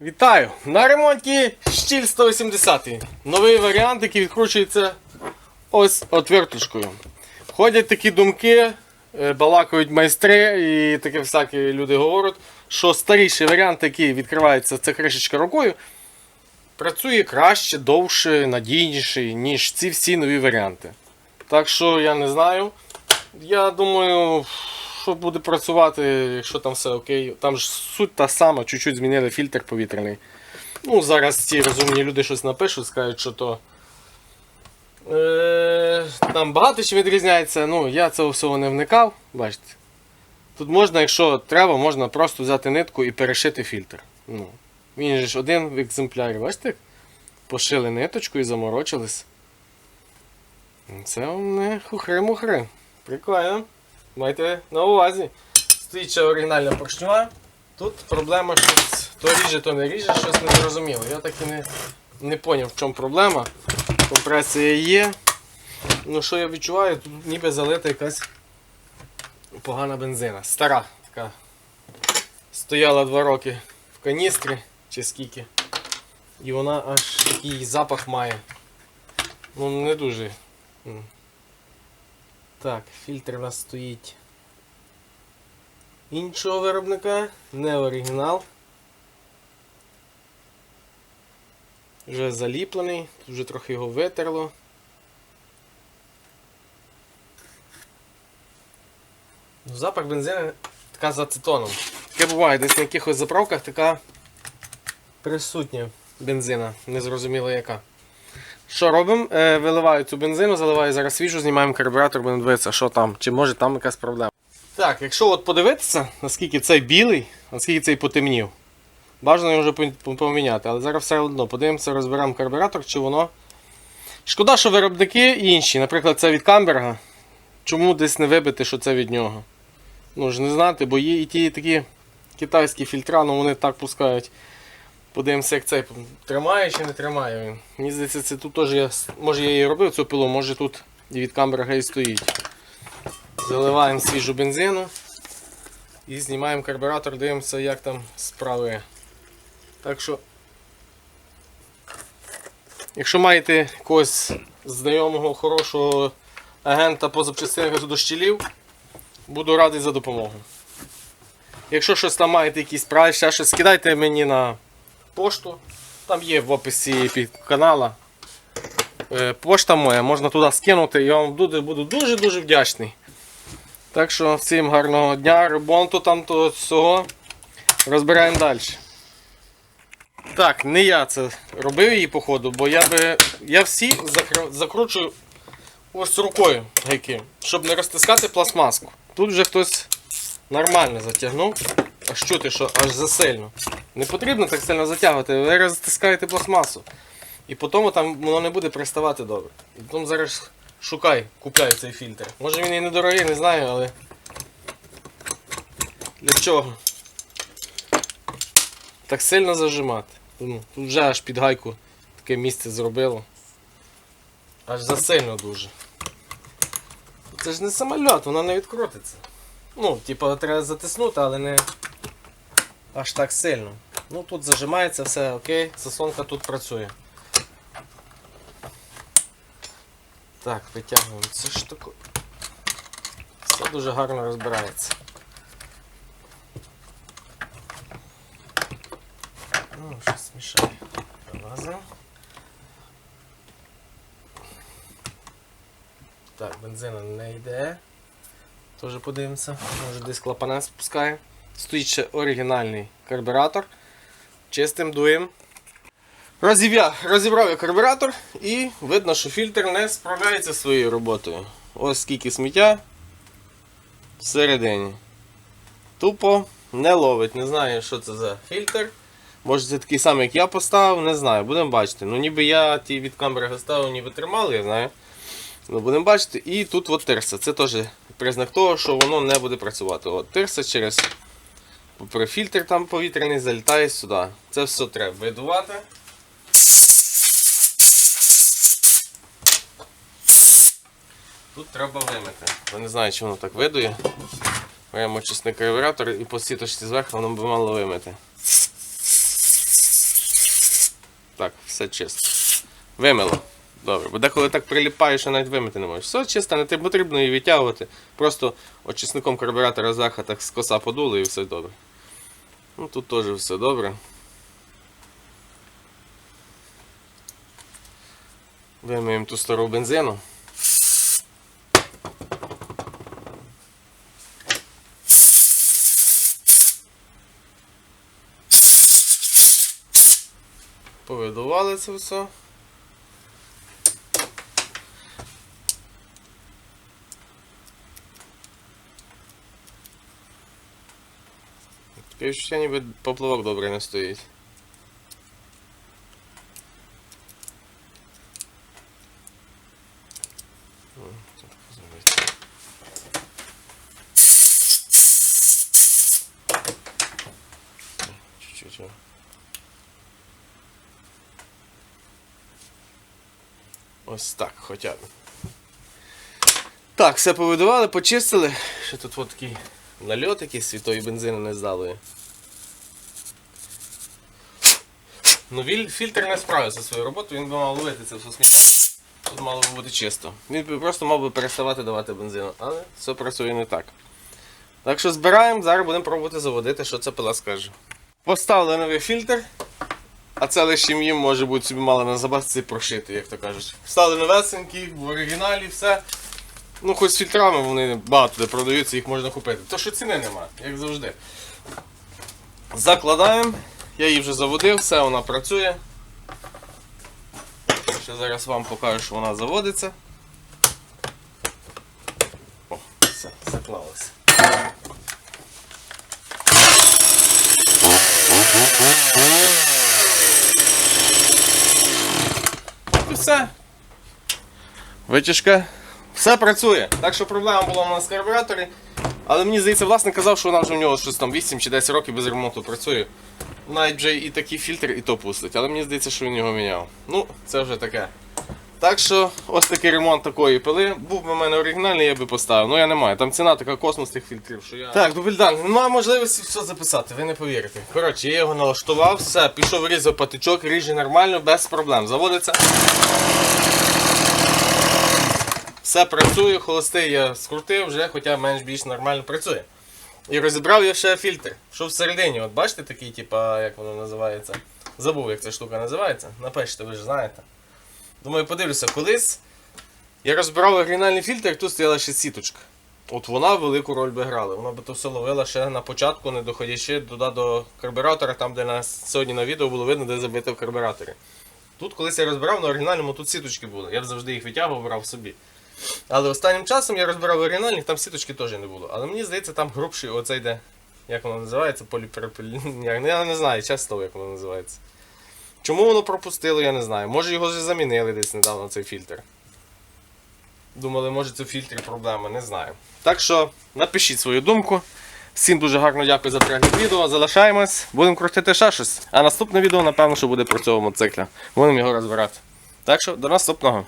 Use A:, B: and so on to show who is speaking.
A: Вітаю! На ремонті щіль 180. Новий варіант, який відкручується ось отвертушкою. Ходять такі думки, е, балакають майстри і таке всякі люди говорять, що старіший варіант, який відкривається ця кришечка рукою, працює краще, довше, надійніше, ніж ці всі нові варіанти. Так що я не знаю. Я думаю, що буде працювати, якщо там все окей. Там ж суть та сама, чуть-чуть змінили фільтр повітряний. Ну, зараз ці розумні люди щось напишуть, скажуть, що то. Е, там багато чим відрізняється. Ну, я цього всього не вникав. Бачите. Тут можна, якщо треба, можна просто взяти нитку і перешити фільтр. Ну, він же ж один в екземплярі, бачите? Пошили ниточку і заморочились. Це не хухри-мухри. Прикольно. Майте на увазі. Стоїть ще оригінальна поршнева. Тут проблема щось то ріже, то не ріже, щось не зрозуміло. Я так і не, не поняв, в чому проблема. Компресія є. Ну що я відчуваю, тут ніби залита якась погана бензина. Стара така. Стояла два роки в каністрі чи скільки. І вона аж такий запах має. Ну не дуже. Так, фільтр у нас стоїть іншого виробника, не оригінал. Вже заліплений, тут вже трохи його витерло. Ну, Запах бензину така з ацетоном. Таке буває, десь на якихось заправках така присутня бензина, незрозуміло яка. Що робимо? Е, виливаю цю бензину, заливаю зараз свіжу, знімаємо карбюратор, будемо дивитися, що там, чи може там якась проблема. Так, якщо от подивитися, наскільки цей білий, наскільки цей потемнів, бажано його вже поміняти, але зараз все одно подивимося, розберемо карбюратор, чи воно. Шкода, що виробники інші, наприклад, це від Камберга. Чому десь не вибити, що це від нього? Ну ж не знати, бо є і ті такі китайські фільтра, ну вони так пускають. Подивимося, як цей тримає чи не тримає він. Мені здається, це тут теж я. Може я її робив цю пилу, може тут і від Камберга і стоїть. Заливаємо свіжу бензину і знімаємо карбюратор, дивимося, як там справи. Так що, якщо маєте якогось знайомого, хорошого агента по запчастинах до щілів, буду радий за допомогу. Якщо щось там маєте якісь ще щось скидайте мені на пошту. Там є в описі під канала. Е, Пошта моя, можна туди скинути, я вам буду дуже-дуже вдячний. Так що всім гарного дня, ремонту там того всього. Розбираємо далі. Так, не я це робив її походу, бо я би. Я всі закручую ось рукою гайки, щоб не розтискати пластмаску. Тут вже хтось нормально затягнув. Аж чути, що аж засильно. Не потрібно так сильно затягувати, ви розтискаєте пластмасу. І потім там воно не буде приставати добре. І потім зараз шукай, купляй цей фільтр. Може він і недорогий, не знаю, але. Для чого? Так сильно зажимати. Тут вже аж під гайку таке місце зробило. Аж засильно дуже. Це ж не самольот, воно не відкрутиться. Ну, типу, треба затиснути, але не аж так сильно. Ну тут зажимається все окей, заслонка тут працює. Так, витягуємо цю штуку. Все дуже гарно розбирається. Ну, щось мішає. Вилазимо. Так, бензина не йде. Теж подивимося. Може десь клапана спускає. Стоїть ще оригінальний карбюратор. Чистим дуєм. Розів'я, розібрав я карбюратор і видно, що фільтр не справляється своєю роботою. Ось скільки сміття всередині. Тупо не ловить. Не знаю, що це за фільтр. Може це такий самий, як я поставив, не знаю, будемо бачити. Ну ніби я ті від камери ставив, ніби тримали, я знаю. Ну, будемо бачити. І тут от тирса. Це теж признак того, що воно не буде працювати. От тирса через попри фільтр там повітряний залітає сюди. Це все треба видувати. Тут треба вимити. Я не знаю, чи воно так видує. Беремо чесний карбюратор і по сіточці зверху воно би мало вимити. Так, все чисто. Вимило. Добре, бо деколи так приліпає, що навіть вимити не можеш. Все чисто, не потрібно її відтягувати. Просто очисником карбюратора заха так з коса подуло і все добре. Ну тут теж все добре. Вимиємо ту стару бензину. Повидували це все. Таке відчуття ніби поплавок добре не стоїть. Чуть-чуть. Ось так, хоча б. Так, все повидували, почистили. Ще тут от такий нальот якийсь світої бензину не здалої. Ну, фільтр не справився своєю роботою, він би мав ловити це все сміття. Тут мало би бути чисто. Він би просто мав би переставати давати бензину, але все працює не так. Так що збираємо, зараз будемо пробувати заводити, що ця пила скаже. Поставили новий фільтр, а це лише їм може бути собі мало на забавці прошити, як то кажуть. Вставили новесенькі, в оригіналі, все. Ну, хоч з фільтрами вони багато де продаються, їх можна купити. То що ціни нема, як завжди. Закладаємо. Я її вже заводив, все, вона працює. Ще зараз вам покажу, що вона заводиться. О, все, заклалося. І все. Витяжка. Все працює. Так що проблема була у нас в карбюраторі. Але мені здається, власник казав, що вона вже у нього щось там 8 чи 10 років без ремонту працює. Навіть вже і такий фільтр, і то пустить. Але мені здається, що він його міняв. Ну, це вже таке. Так що ось такий ремонт такої пили. Був би в мене оригінальний, я би поставив. Ну я не маю. Там ціна така космос тих фільтрів, що я. Так, Дубільдан, немає можливості все записати, ви не повірите. Коротше, я його налаштував, все, пішов різав патичок, ріже нормально, без проблем. Заводиться. Все працює, холостий я скрутив вже, хоча менш-більш нормально працює. І розібрав я ще фільтр. Що всередині, от бачите такий, типа, як воно називається? Забув, як ця штука називається. Напишіть, ви ж знаєте. Думаю, подивлюся, колись я розбирав оригінальний фільтр, тут стояла ще сіточка. От вона велику роль би грала. Вона би то все ловила ще на початку, не доходячи туди до карбюратора, там, де нас сьогодні на відео було видно, де забито в карбюраторі. Тут, колись я розбирав на оригінальному, тут сіточки були. Я завжди їх витягував, брав собі. Але останнім часом я розбирав оригінальних, там сіточки теж не було. Але мені здається, там грубший оцей де. Як воно називається? Поліпропілін. Я не знаю, чесно, як воно називається. Чому воно пропустило, я не знаю. Може його вже замінили десь недавно цей фільтр. Думали, може це в фільтрі проблема, не знаю. Так що напишіть свою думку. Всім дуже гарно дякую за перегляд відео. Залишаємось, будемо крутити ще щось. А наступне відео, напевно, що буде про цього мотоцикля. Будемо його розбирати. Так що до наступного.